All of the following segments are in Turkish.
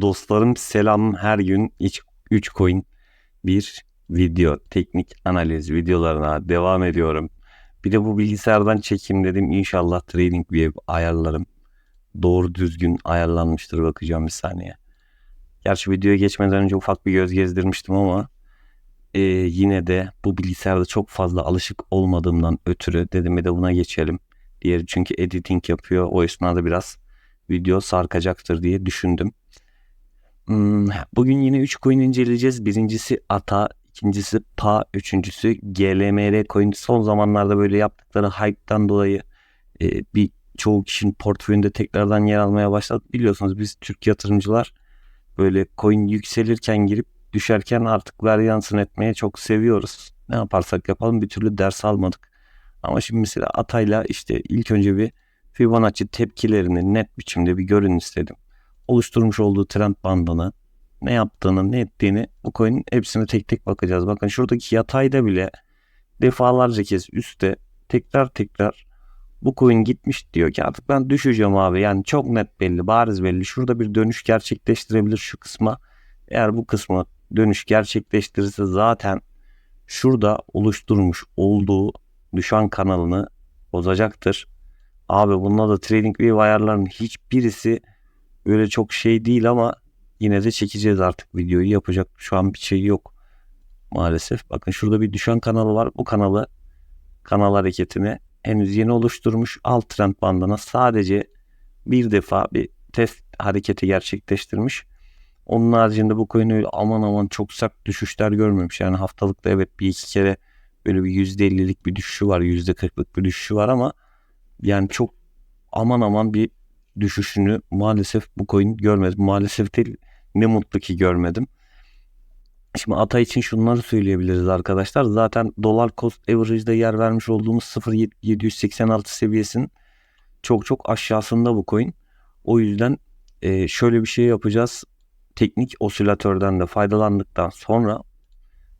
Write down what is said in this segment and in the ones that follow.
Dostlarım selam her gün 3 coin bir video teknik analiz videolarına devam ediyorum. Bir de bu bilgisayardan çekim dedim inşallah Trading View ayarlarım doğru düzgün ayarlanmıştır bakacağım bir saniye. Gerçi videoya geçmeden önce ufak bir göz gezdirmiştim ama e, yine de bu bilgisayarda çok fazla alışık olmadığımdan ötürü dedim bir de buna geçelim. Diğeri çünkü editing yapıyor o esnada biraz video sarkacaktır diye düşündüm. Hmm, bugün yine 3 coin inceleyeceğiz. Birincisi ATA, ikincisi PA, üçüncüsü GLMR coin. Son zamanlarda böyle yaptıkları hype'tan dolayı e, bir çoğu kişinin portföyünde tekrardan yer almaya başladı. Biliyorsunuz biz Türk yatırımcılar böyle coin yükselirken girip düşerken artık varyansın etmeye çok seviyoruz. Ne yaparsak yapalım bir türlü ders almadık. Ama şimdi mesela Ata'yla işte ilk önce bir Fibonacci tepkilerini net biçimde bir görün istedim. Oluşturmuş olduğu trend bandını, ne yaptığını, ne ettiğini bu coin'in hepsine tek tek bakacağız. Bakın şuradaki yatayda bile defalarca kez üstte tekrar tekrar bu coin gitmiş diyor ki artık ben düşeceğim abi. Yani çok net belli, bariz belli. Şurada bir dönüş gerçekleştirebilir şu kısma. Eğer bu kısmı dönüş gerçekleştirirse zaten şurada oluşturmuş olduğu düşen kanalını bozacaktır. Abi bununla da TradingView ayarlarının hiçbirisi öyle çok şey değil ama yine de çekeceğiz artık videoyu. Yapacak şu an bir şey yok maalesef. Bakın şurada bir düşen kanalı var. Bu kanalı kanal hareketini henüz yeni oluşturmuş. Alt trend bandına sadece bir defa bir test hareketi gerçekleştirmiş. Onun haricinde bu coin öyle aman aman çok sert düşüşler görmemiş. Yani haftalıkta evet bir iki kere böyle bir %50'lik bir düşüşü var. %40'lık bir düşüşü var ama yani çok aman aman bir düşüşünü maalesef bu coin görmedim. Maalesef değil ne mutlu ki görmedim. Şimdi ATA için şunları söyleyebiliriz arkadaşlar. Zaten dolar cost average'da yer vermiş olduğumuz 0.786 seviyesinin çok çok aşağısında bu coin. O yüzden e, şöyle bir şey yapacağız. Teknik osilatörden de faydalandıktan sonra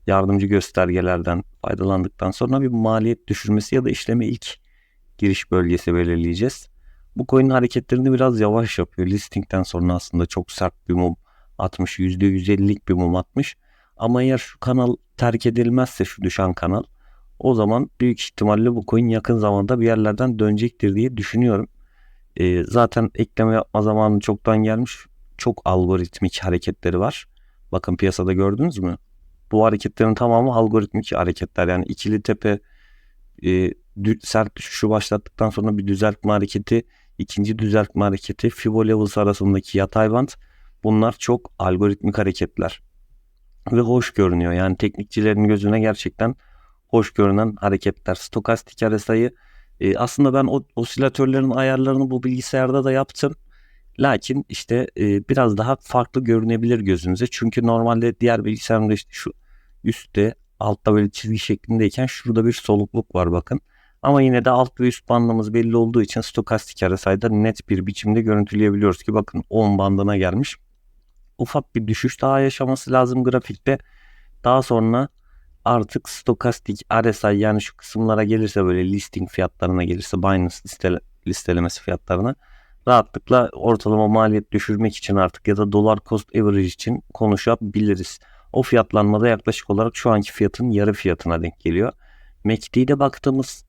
yardımcı göstergelerden faydalandıktan sonra bir maliyet düşürmesi ya da işleme ilk giriş bölgesi belirleyeceğiz. Bu coin hareketlerini biraz yavaş yapıyor. Listingden sonra aslında çok sert bir mum atmış. %150'lik bir mum atmış. Ama eğer şu kanal terk edilmezse şu düşen kanal o zaman büyük ihtimalle bu coin yakın zamanda bir yerlerden dönecektir diye düşünüyorum. Ee, zaten ekleme yapma zamanı çoktan gelmiş. Çok algoritmik hareketleri var. Bakın piyasada gördünüz mü? Bu hareketlerin tamamı algoritmik hareketler. Yani ikili tepe e, sert düşüşü başlattıktan sonra bir düzeltme hareketi, ikinci düzeltme hareketi, Fibo levels arasındaki yatay band bunlar çok algoritmik hareketler. Ve hoş görünüyor. Yani teknikçilerin gözüne gerçekten hoş görünen hareketler. Stokastik RSI'yi e, aslında ben o osilatörlerin ayarlarını bu bilgisayarda da yaptım. Lakin işte e, biraz daha farklı görünebilir gözünüze. Çünkü normalde diğer bilgisayarımda işte şu üstte altta böyle çizgi şeklindeyken şurada bir solukluk var bakın. Ama yine de alt ve üst bandımız belli olduğu için stokastik RSI'da net bir biçimde görüntüleyebiliyoruz ki bakın 10 bandına gelmiş. Ufak bir düşüş daha yaşaması lazım grafikte. Daha sonra artık stokastik RSI yani şu kısımlara gelirse böyle listing fiyatlarına gelirse Binance listele, listelemesi fiyatlarına rahatlıkla ortalama maliyet düşürmek için artık ya da dolar cost average için konuşabiliriz. O fiyatlanmada yaklaşık olarak şu anki fiyatın yarı fiyatına denk geliyor. MACD'de baktığımız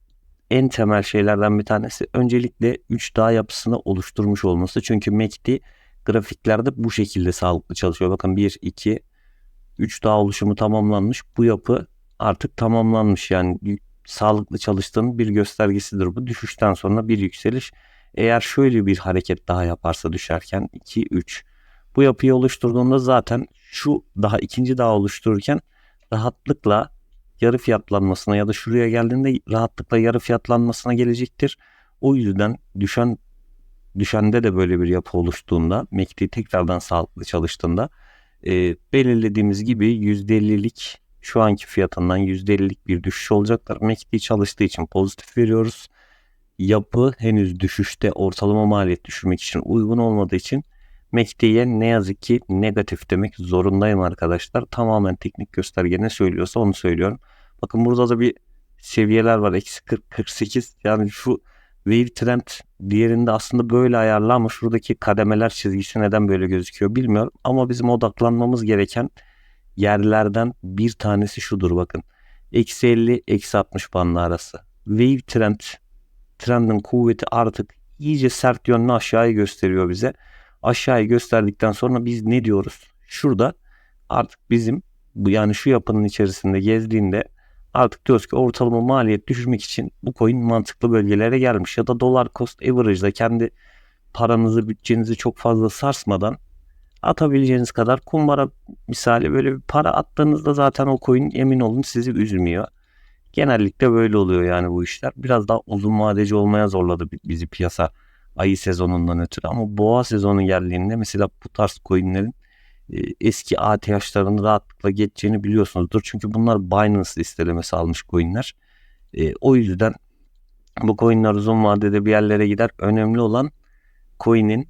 en temel şeylerden bir tanesi öncelikle 3 dağ yapısını oluşturmuş olması. Çünkü MACD grafiklerde bu şekilde sağlıklı çalışıyor. Bakın 1, 2, 3 dağ oluşumu tamamlanmış. Bu yapı artık tamamlanmış. Yani sağlıklı çalıştığının bir göstergesidir bu. Düşüşten sonra bir yükseliş. Eğer şöyle bir hareket daha yaparsa düşerken 2, 3. Bu yapıyı oluşturduğunda zaten şu daha ikinci dağ oluştururken rahatlıkla yarı fiyatlanmasına ya da şuraya geldiğinde rahatlıkla yarı fiyatlanmasına gelecektir. O yüzden düşen düşende de böyle bir yapı oluştuğunda MACD tekrardan sağlıklı çalıştığında e, belirlediğimiz gibi %50'lik şu anki fiyatından %50'lik bir düşüş olacaktır. MACD çalıştığı için pozitif veriyoruz. Yapı henüz düşüşte ortalama maliyet düşürmek için uygun olmadığı için MACD'ye ne yazık ki negatif demek zorundayım arkadaşlar. Tamamen teknik gösterge ne söylüyorsa onu söylüyorum. Bakın burada da bir seviyeler var. Eksi 40, 48 yani şu Wave Trend diğerinde aslında böyle ayarlı ama şuradaki kademeler çizgisi neden böyle gözüküyor bilmiyorum. Ama bizim odaklanmamız gereken yerlerden bir tanesi şudur bakın. Eksi 50, eksi 60 bandı arası. Wave Trend, trendin kuvveti artık iyice sert yönlü aşağıya gösteriyor bize. Aşağıya gösterdikten sonra biz ne diyoruz? Şurada artık bizim yani şu yapının içerisinde gezdiğinde artık diyoruz ki ortalama maliyet düşürmek için bu coin mantıklı bölgelere gelmiş ya da dolar cost average'da kendi paranızı bütçenizi çok fazla sarsmadan atabileceğiniz kadar kumbara misali böyle bir para attığınızda zaten o coin emin olun sizi üzmüyor. Genellikle böyle oluyor yani bu işler. Biraz daha uzun vadeci olmaya zorladı bizi piyasa ayı sezonundan ötürü ama boğa sezonu geldiğinde mesela bu tarz coinlerin e, eski ATH'larını rahatlıkla geçeceğini biliyorsunuzdur. Çünkü bunlar Binance listelemesi almış coinler. E, o yüzden bu coinler uzun vadede bir yerlere gider. Önemli olan coin'in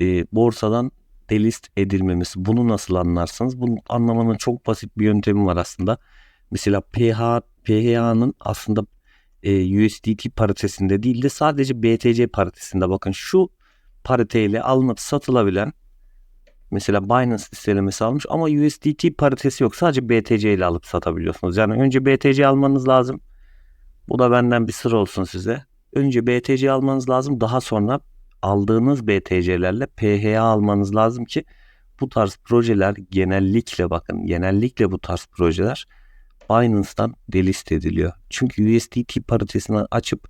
e, borsadan delist edilmemesi. Bunu nasıl anlarsınız? Bunu anlamanın çok basit bir yöntemi var aslında. Mesela PH, PHA'nın aslında e, USDT paritesinde değil de sadece BTC paritesinde. Bakın şu pariteyle alınıp satılabilen mesela Binance listelemesi almış ama USDT paritesi yok. Sadece BTC ile alıp satabiliyorsunuz. Yani önce BTC almanız lazım. Bu da benden bir sır olsun size. Önce BTC almanız lazım. Daha sonra aldığınız BTC'lerle PHA almanız lazım ki bu tarz projeler genellikle bakın genellikle bu tarz projeler Binance'dan delist ediliyor. Çünkü USDT paritesini açıp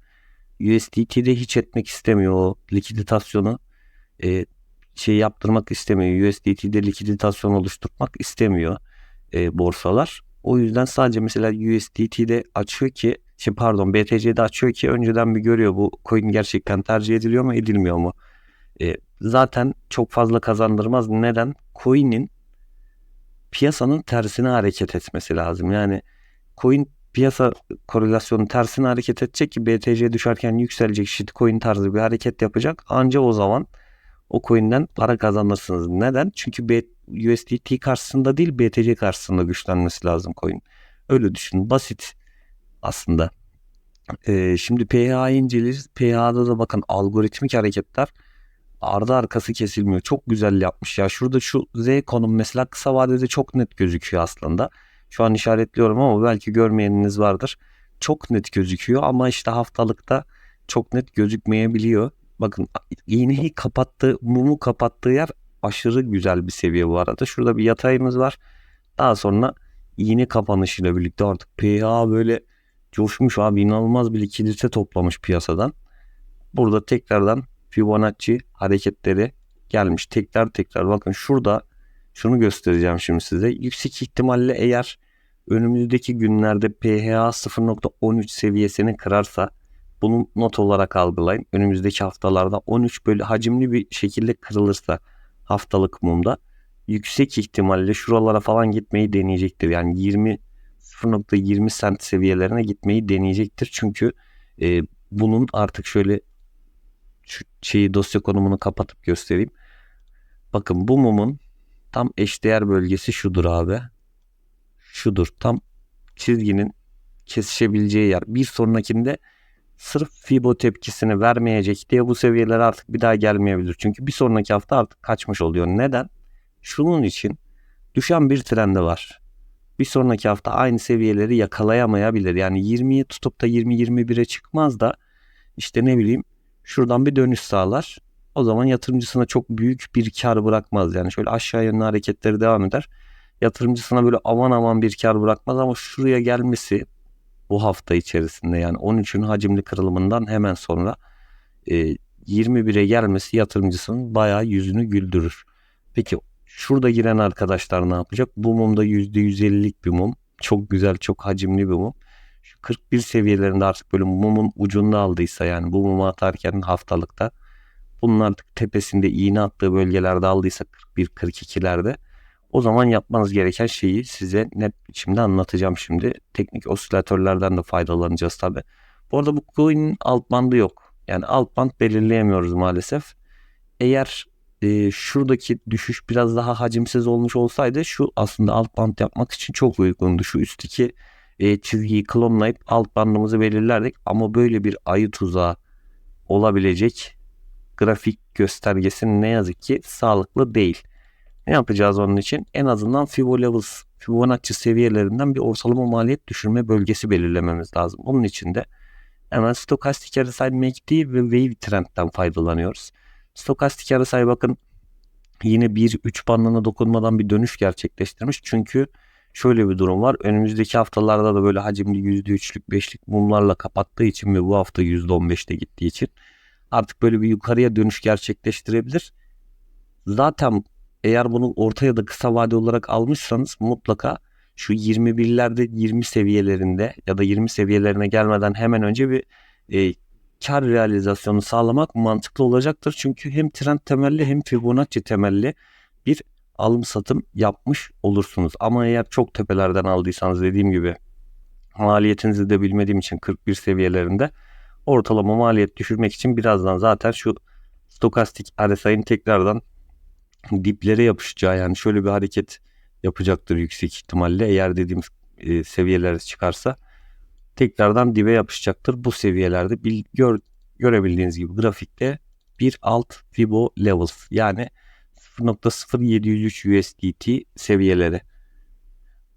USDT'de hiç etmek istemiyor o likiditasyonu e, şey yaptırmak istemiyor. USDT'de likiditasyon oluşturmak istemiyor e, borsalar. O yüzden sadece mesela USDT'de açıyor ki şey pardon BTC'de açıyor ki önceden bir görüyor bu coin gerçekten tercih ediliyor mu edilmiyor mu? E, zaten çok fazla kazandırmaz. Neden? Coin'in piyasanın tersine hareket etmesi lazım. Yani coin piyasa korelasyonu tersine hareket edecek ki BTC düşerken yükselecek shitcoin tarzı bir hareket yapacak. Anca o zaman o coin'den para kazanırsınız. Neden? Çünkü B, USDT karşısında değil BTC karşısında güçlenmesi lazım coin. Öyle düşün. Basit aslında. Ee, şimdi PHA'yı inceleriz. PHA'da da bakın algoritmik hareketler ardı arkası kesilmiyor. Çok güzel yapmış ya. Şurada şu Z konum mesela kısa vadede çok net gözüküyor aslında. Şu an işaretliyorum ama belki görmeyeniniz vardır. Çok net gözüküyor ama işte haftalıkta çok net gözükmeyebiliyor. Bakın iğneyi kapattığı, mumu kapattığı yer aşırı güzel bir seviye bu arada. Şurada bir yatayımız var. Daha sonra iğne kapanışıyla birlikte artık PA böyle coşmuş abi inanılmaz bir likidite toplamış piyasadan. Burada tekrardan Fibonacci hareketleri gelmiş. Tekrar tekrar bakın şurada şunu göstereceğim şimdi size. Yüksek ihtimalle eğer önümüzdeki günlerde PHA 0.13 seviyesini kırarsa bunu not olarak algılayın. Önümüzdeki haftalarda 13 böyle hacimli bir şekilde kırılırsa haftalık mumda yüksek ihtimalle şuralara falan gitmeyi deneyecektir. Yani 20 0.20 sent seviyelerine gitmeyi deneyecektir. Çünkü e, bunun artık şöyle şu şeyi dosya konumunu kapatıp göstereyim. Bakın bu mumun tam eşdeğer bölgesi şudur abi. Şudur. Tam çizginin kesişebileceği yer. Bir sonrakinde sırf Fibo tepkisini vermeyecek diye bu seviyeler artık bir daha gelmeyebilir. Çünkü bir sonraki hafta artık kaçmış oluyor. Neden? Şunun için düşen bir trendi var. Bir sonraki hafta aynı seviyeleri yakalayamayabilir. Yani 20'yi tutup da 20-21'e çıkmaz da işte ne bileyim şuradan bir dönüş sağlar. O zaman yatırımcısına çok büyük bir kar bırakmaz. Yani şöyle aşağı yönlü hareketleri devam eder. Yatırımcısına böyle aman aman bir kar bırakmaz ama şuraya gelmesi bu hafta içerisinde yani 13'ün hacimli kırılımından hemen sonra e, 21'e gelmesi yatırımcısının bayağı yüzünü güldürür. Peki şurada giren arkadaşlar ne yapacak? Bu mumda %150'lik bir mum. Çok güzel, çok hacimli bir mum. Şu 41 seviyelerinde artık böyle mumun ucunda aldıysa yani bu mumu atarken haftalıkta bunun artık tepesinde iğne attığı bölgelerde aldıysa 41-42'lerde o zaman yapmanız gereken şeyi size net biçimde anlatacağım şimdi. Teknik osilatörlerden de faydalanacağız tabi. Bu arada bu coin'in alt bandı yok. Yani alt band belirleyemiyoruz maalesef. Eğer e, şuradaki düşüş biraz daha hacimsiz olmuş olsaydı şu aslında alt band yapmak için çok uygundu. Şu üstteki e, çizgiyi klonlayıp alt bandımızı belirlerdik. Ama böyle bir ayı tuzağı olabilecek grafik göstergesi ne yazık ki sağlıklı değil. Ne yapacağız onun için? En azından Fibo Levels, Fibonacci seviyelerinden bir ortalama maliyet düşürme bölgesi belirlememiz lazım. Onun için de hemen stokastik RSI MACD ve Wave Trend'den faydalanıyoruz. Stokastik RSI bakın yine 1-3 bandına dokunmadan bir dönüş gerçekleştirmiş. Çünkü şöyle bir durum var. Önümüzdeki haftalarda da böyle hacimli %3'lük 5'lik mumlarla kapattığı için ve bu hafta %15'te gittiği için artık böyle bir yukarıya dönüş gerçekleştirebilir. Zaten eğer bunu orta ya da kısa vade olarak almışsanız mutlaka şu 21'lerde 20 seviyelerinde ya da 20 seviyelerine gelmeden hemen önce bir e, kar realizasyonu sağlamak mantıklı olacaktır. Çünkü hem trend temelli hem Fibonacci temelli bir alım satım yapmış olursunuz. Ama eğer çok tepelerden aldıysanız dediğim gibi maliyetinizi de bilmediğim için 41 seviyelerinde ortalama maliyet düşürmek için birazdan zaten şu stokastik RSI'nin tekrardan diplere yapışacağı yani şöyle bir hareket yapacaktır yüksek ihtimalle eğer dediğimiz e, seviyelere çıkarsa tekrardan dibe yapışacaktır. Bu seviyelerde bil, gör, görebildiğiniz gibi grafikte bir alt Fibo levels yani 0.0703 USDT seviyeleri.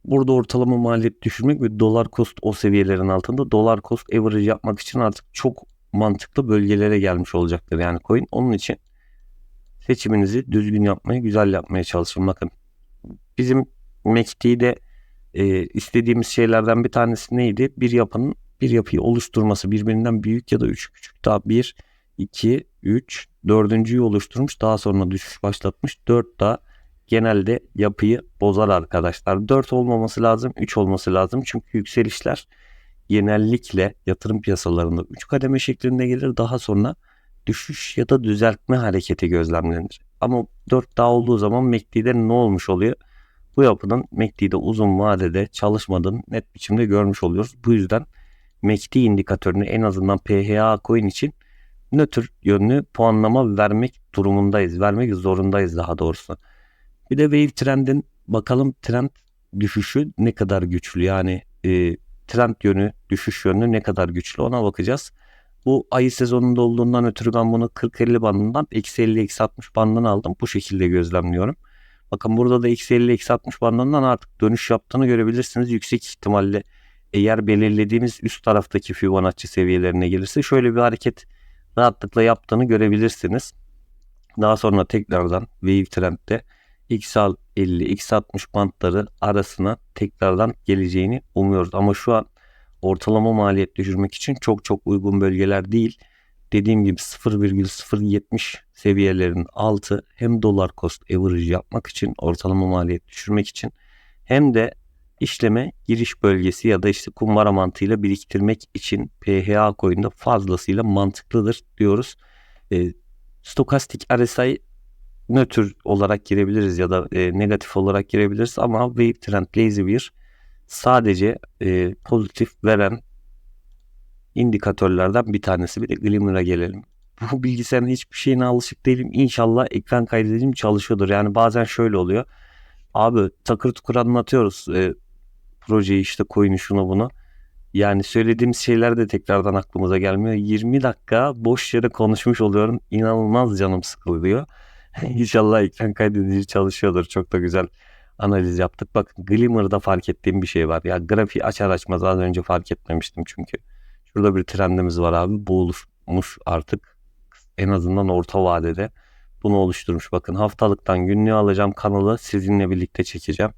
Burada ortalama maliyet düşürmek ve dolar cost o seviyelerin altında dolar cost average yapmak için artık çok mantıklı bölgelere gelmiş olacaktır yani coin. Onun için seçiminizi düzgün yapmaya, güzel yapmaya çalışın. Bakın bizim MACD'de e, istediğimiz şeylerden bir tanesi neydi? Bir yapının bir yapıyı oluşturması birbirinden büyük ya da üç küçük daha bir, iki, üç, dördüncüyü oluşturmuş. Daha sonra düşüş başlatmış. Dört daha genelde yapıyı bozar arkadaşlar. Dört olmaması lazım, üç olması lazım. Çünkü yükselişler genellikle yatırım piyasalarında üç kademe şeklinde gelir. Daha sonra düşüş ya da düzeltme hareketi gözlemlenir. Ama 4 daha olduğu zaman MACD'de ne olmuş oluyor? Bu yapının MACD'de uzun vadede çalışmadığını net biçimde görmüş oluyoruz. Bu yüzden MACD indikatörünü en azından PHA coin için nötr yönlü puanlama vermek durumundayız. Vermek zorundayız daha doğrusu. Bir de wave trendin bakalım trend düşüşü ne kadar güçlü yani e, trend yönü düşüş yönü ne kadar güçlü ona bakacağız. Bu ayı sezonunda olduğundan ötürü ben bunu 40-50 bandından eksi 50-60 bandından aldım. Bu şekilde gözlemliyorum. Bakın burada da eksi 50-60 bandından artık dönüş yaptığını görebilirsiniz. Yüksek ihtimalle eğer belirlediğimiz üst taraftaki Fibonacci seviyelerine gelirse şöyle bir hareket rahatlıkla yaptığını görebilirsiniz. Daha sonra tekrardan Wave Trend'de X50, X60 bantları arasına tekrardan geleceğini umuyoruz. Ama şu an ortalama maliyet düşürmek için çok çok uygun bölgeler değil. Dediğim gibi 0,070 seviyelerin altı hem dolar cost average yapmak için ortalama maliyet düşürmek için hem de işleme giriş bölgesi ya da işte kumbara mantığıyla biriktirmek için PHA coin'de fazlasıyla mantıklıdır diyoruz. E, stokastik RSI nötr olarak girebiliriz ya da e, negatif olarak girebiliriz ama Wave Trend Lazy bir sadece e, pozitif veren indikatörlerden bir tanesi. Bir de Glimmer'a gelelim. Bu bilgisayarın hiçbir şeyine alışık değilim. İnşallah ekran kaydedicim çalışıyordur. Yani bazen şöyle oluyor. Abi takır tukur anlatıyoruz e, projeyi işte koyun şunu bunu. Yani söylediğimiz şeyler de tekrardan aklımıza gelmiyor. 20 dakika boş yere konuşmuş oluyorum. İnanılmaz canım sıkılıyor. İnşallah ekran kaydedici çalışıyordur. Çok da güzel analiz yaptık. Bakın Glimmer'da fark ettiğim bir şey var. Ya grafiği açar açmaz az önce fark etmemiştim çünkü. Şurada bir trendimiz var abi. Bu oluşmuş artık en azından orta vadede. Bunu oluşturmuş. Bakın haftalıktan günlüğü alacağım kanalı sizinle birlikte çekeceğim.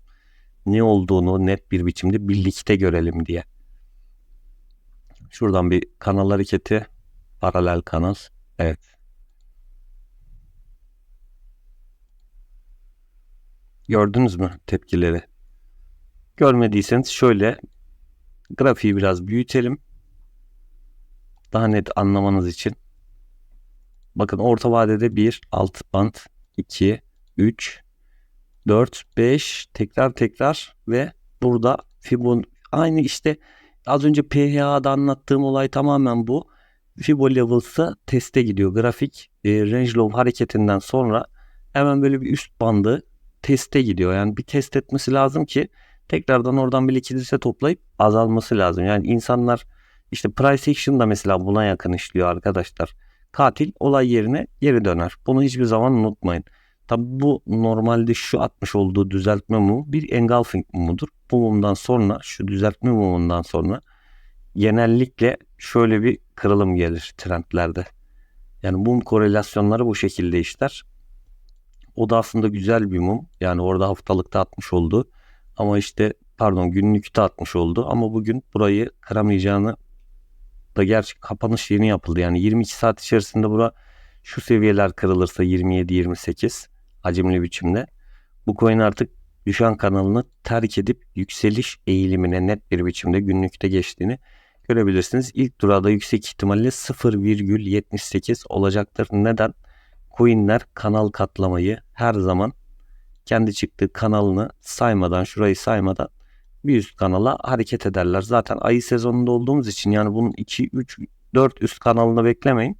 Ne olduğunu net bir biçimde birlikte görelim diye. Şuradan bir kanal hareketi. Paralel kanal. Evet. Gördünüz mü tepkileri? Görmediyseniz şöyle grafiği biraz büyütelim. Daha net anlamanız için. Bakın orta vadede 1, alt band 2, 3, 4, 5 tekrar tekrar ve burada Fibon aynı işte az önce PHA'da anlattığım olay tamamen bu. Fibo Levels'a teste gidiyor. Grafik e, range low hareketinden sonra hemen böyle bir üst bandı teste gidiyor. Yani bir test etmesi lazım ki tekrardan oradan bir likidite toplayıp azalması lazım. Yani insanlar işte price action da mesela buna yakın işliyor arkadaşlar. katil olay yerine geri döner. Bunu hiçbir zaman unutmayın. Tabi bu normalde şu atmış olduğu düzeltme mumu bir engulfing mumudur. Bu mumdan sonra şu düzeltme mumundan sonra genellikle şöyle bir kırılım gelir trendlerde. Yani mum korelasyonları bu şekilde işler. O da aslında güzel bir mum. Yani orada haftalıkta atmış oldu. Ama işte pardon günlükte atmış oldu. Ama bugün burayı kıramayacağını da gerçi kapanış yeni yapıldı. Yani 22 saat içerisinde bura şu seviyeler kırılırsa 27-28 hacimli biçimde bu coin artık düşen kanalını terk edip yükseliş eğilimine net bir biçimde günlükte geçtiğini görebilirsiniz. İlk durada yüksek ihtimalle 0,78 olacaktır. Neden? Coinler kanal katlamayı her zaman kendi çıktığı kanalını saymadan, şurayı saymadan bir üst kanala hareket ederler. Zaten ayı sezonunda olduğumuz için yani bunun 2, 3, 4 üst kanalını beklemeyin.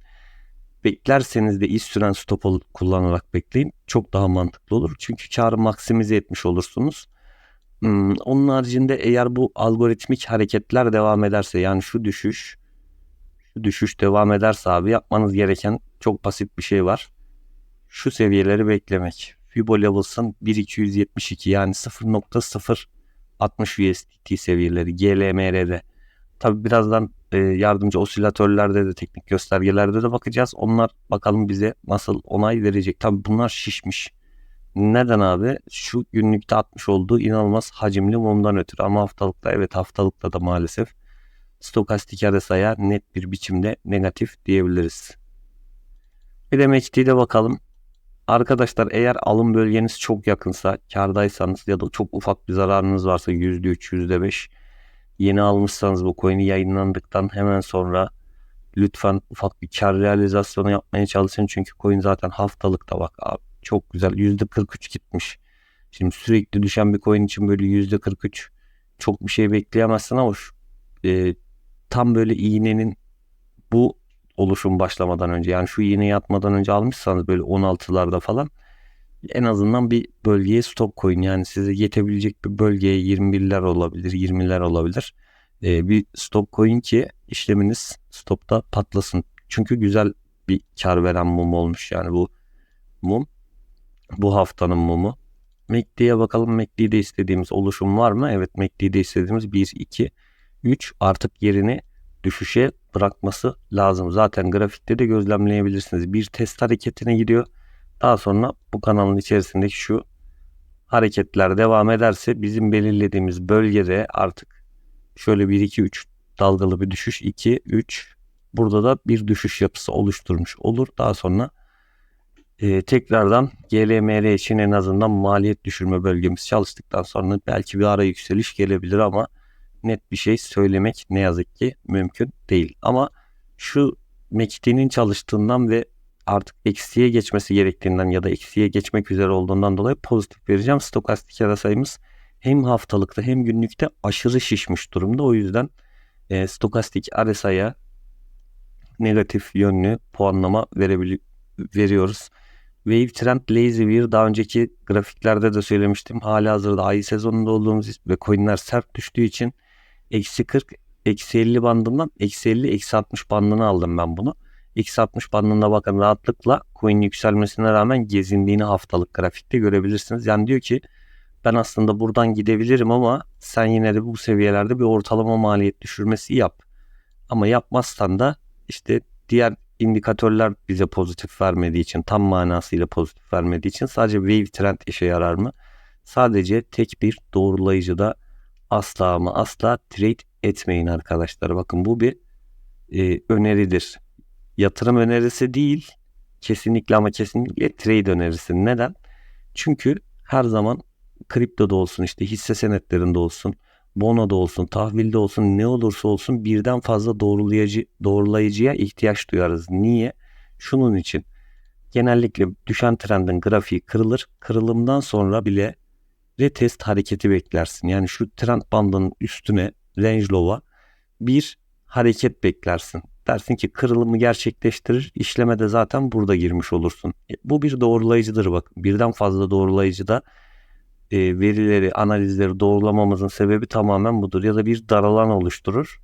Beklerseniz de iş süren stop kullanarak bekleyin. Çok daha mantıklı olur. Çünkü karı maksimize etmiş olursunuz. Hmm, onun haricinde eğer bu algoritmik hareketler devam ederse yani şu düşüş şu düşüş devam ederse abi yapmanız gereken çok basit bir şey var. Şu seviyeleri beklemek. Fibo Levels'ın 1272 yani 0.060 USDT seviyeleri GLMR'de. Tabi birazdan e, yardımcı osilatörlerde de teknik göstergelerde de bakacağız. Onlar bakalım bize nasıl onay verecek. Tabi bunlar şişmiş. Neden abi? Şu günlükte atmış olduğu inanılmaz hacimli mumdan ötürü. Ama haftalıkta evet haftalıkta da maalesef stokastik RSI'ya net bir biçimde negatif diyebiliriz. Bir de MACD'de bakalım. Arkadaşlar eğer alım bölgeniz çok yakınsa, kardaysanız ya da çok ufak bir zararınız varsa %3, %5 yeni almışsanız bu coin'i yayınlandıktan hemen sonra lütfen ufak bir kar realizasyonu yapmaya çalışın. Çünkü coin zaten haftalıkta bak abi çok güzel %43 gitmiş. Şimdi sürekli düşen bir coin için böyle %43 çok bir şey bekleyemezsin ama şu, e, tam böyle iğnenin bu oluşum başlamadan önce yani şu iğne yatmadan önce almışsanız böyle 16'larda falan en azından bir bölgeye stop koyun. Yani size yetebilecek bir bölgeye 21'ler olabilir, 20'ler olabilir. Ee, bir stop koyun ki işleminiz stopta patlasın. Çünkü güzel bir kar veren mum olmuş yani bu mum. Bu haftanın mumu. MACD'ye bakalım. MACD'de istediğimiz oluşum var mı? Evet MACD'de istediğimiz 1, 2, 3 artık yerini düşüşe bırakması lazım. Zaten grafikte de gözlemleyebilirsiniz. Bir test hareketine gidiyor. Daha sonra bu kanalın içerisindeki şu hareketler devam ederse bizim belirlediğimiz bölgede artık şöyle 1 2 3 dalgalı bir düşüş 2 3 burada da bir düşüş yapısı oluşturmuş olur. Daha sonra e, tekrardan GLMR için en azından maliyet düşürme bölgemiz çalıştıktan sonra belki bir ara yükseliş gelebilir ama net bir şey söylemek ne yazık ki mümkün değil. Ama şu MACD'nin çalıştığından ve artık eksiye geçmesi gerektiğinden ya da eksiye geçmek üzere olduğundan dolayı pozitif vereceğim. Stokastik ara sayımız hem haftalıkta hem günlükte aşırı şişmiş durumda. O yüzden e, stokastik RSI'ya negatif yönlü puanlama verebili veriyoruz. Wave Trend Lazy Weir daha önceki grafiklerde de söylemiştim. Hala hazırda ayı sezonunda olduğumuz ve coinler sert düştüğü için eksi 40 eksi 50 bandından eksi 50 eksi 60 bandını aldım ben bunu. Eksi 60 bandında bakın rahatlıkla coin yükselmesine rağmen gezindiğini haftalık grafikte görebilirsiniz. Yani diyor ki ben aslında buradan gidebilirim ama sen yine de bu seviyelerde bir ortalama maliyet düşürmesi yap. Ama yapmazsan da işte diğer indikatörler bize pozitif vermediği için tam manasıyla pozitif vermediği için sadece wave trend işe yarar mı? Sadece tek bir doğrulayıcıda asla ama asla trade etmeyin arkadaşlar. Bakın bu bir e, öneridir. Yatırım önerisi değil. Kesinlikle ama kesinlikle trade önerisi. Neden? Çünkü her zaman kriptoda olsun işte hisse senetlerinde olsun bonoda olsun, tahvilde olsun ne olursa olsun birden fazla doğrulayıcı doğrulayıcıya ihtiyaç duyarız. Niye? Şunun için. Genellikle düşen trendin grafiği kırılır. Kırılımdan sonra bile retest hareketi beklersin. Yani şu trend bandının üstüne range low'a bir hareket beklersin. Dersin ki kırılımı gerçekleştirir. İşleme de zaten burada girmiş olursun. E, bu bir doğrulayıcıdır bak. Birden fazla doğrulayıcı da e, verileri, analizleri doğrulamamızın sebebi tamamen budur. Ya da bir dar alan oluşturur.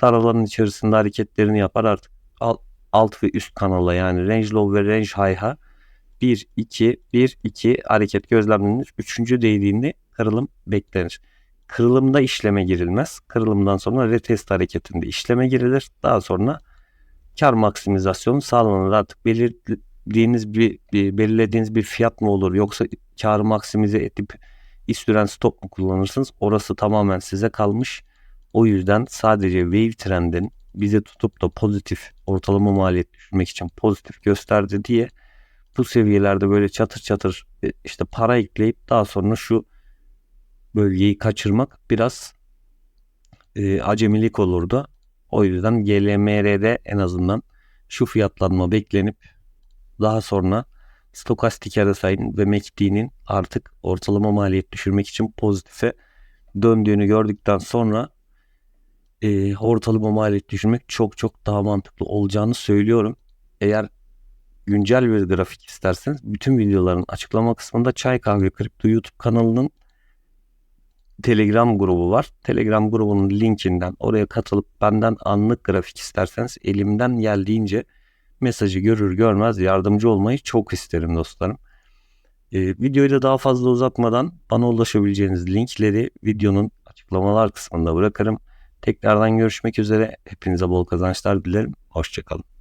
Dar alanın içerisinde hareketlerini yapar artık. Al, alt ve üst kanala yani range low ve range high'a 1 2 1 2 hareket gözlemlenir. Üçüncü değdiğinde kırılım beklenir. Kırılımda işleme girilmez. Kırılımdan sonra retest hareketinde işleme girilir. Daha sonra kar maksimizasyonu sağlanır. Artık belirlediğiniz bir, bir belirlediğiniz bir fiyat mı olur yoksa karı maksimize edip İstüren stop mu kullanırsınız? Orası tamamen size kalmış. O yüzden sadece wave trendin bizi tutup da pozitif ortalama maliyet düşürmek için pozitif gösterdi diye bu seviyelerde böyle çatır çatır e, işte para ekleyip daha sonra şu bölgeyi kaçırmak biraz e, acemilik olurdu. O yüzden GLMR'de en azından şu fiyatlanma beklenip daha sonra stokastik RSI'nin ve MACD'nin artık ortalama maliyet düşürmek için pozitife döndüğünü gördükten sonra e, ortalama maliyet düşürmek çok çok daha mantıklı olacağını söylüyorum. Eğer güncel bir grafik isterseniz bütün videoların açıklama kısmında Çay Kahve Kripto YouTube kanalının Telegram grubu var. Telegram grubunun linkinden oraya katılıp benden anlık grafik isterseniz elimden geldiğince mesajı görür görmez yardımcı olmayı çok isterim dostlarım. Ee, videoyu da daha fazla uzatmadan bana ulaşabileceğiniz linkleri videonun açıklamalar kısmında bırakırım. Tekrardan görüşmek üzere. Hepinize bol kazançlar dilerim. Hoşçakalın.